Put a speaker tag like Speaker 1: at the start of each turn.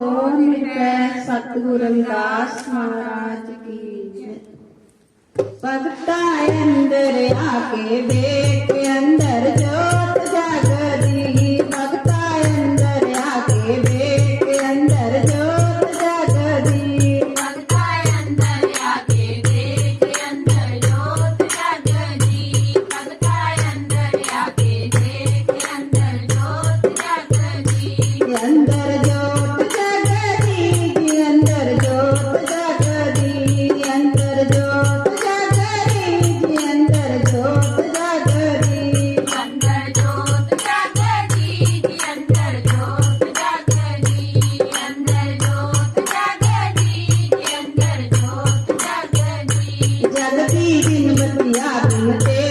Speaker 1: ਓਮ ਹੈ ਮਹਾਰਾਜ ਕੀ ਭਗਤਾ ਅੰਦਰ ਆ ਕੇ ਦੇਖ criado em